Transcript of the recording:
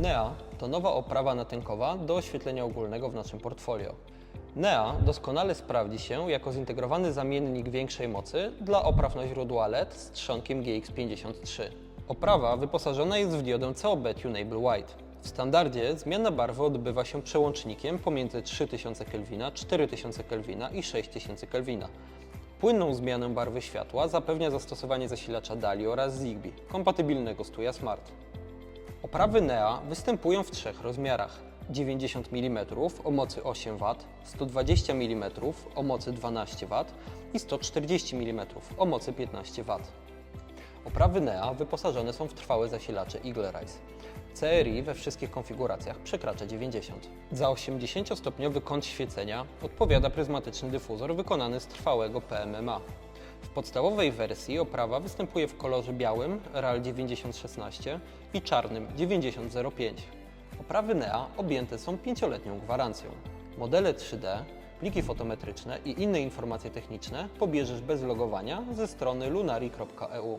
NEA to nowa oprawa natenkowa do oświetlenia ogólnego w naszym portfolio. NEA doskonale sprawdzi się jako zintegrowany zamiennik większej mocy dla opraw na źródła LED z trzonkiem GX53. Oprawa wyposażona jest w diodę COB Tunable White. W standardzie zmiana barwy odbywa się przełącznikiem pomiędzy 3000 Kelvina, 4000 Kelvina i 6000 Kelvina. Płynną zmianę barwy światła zapewnia zastosowanie zasilacza DALI oraz Zigbee, kompatybilnego z Tuya Smart. Oprawy NEA występują w trzech rozmiarach. 90 mm o mocy 8 W, 120 mm o mocy 12 W i 140 mm o mocy 15 W. Oprawy NEA wyposażone są w trwałe zasilacze Eagle Rise. CRI we wszystkich konfiguracjach przekracza 90. Za 80-stopniowy kąt świecenia odpowiada pryzmatyczny dyfuzor wykonany z trwałego PMMA. W podstawowej wersji oprawa występuje w kolorze białym RAL 9016 i czarnym 9005. Oprawy NEA objęte są 5-letnią gwarancją. Modele 3D, pliki fotometryczne i inne informacje techniczne pobierzesz bez logowania ze strony lunari.eu.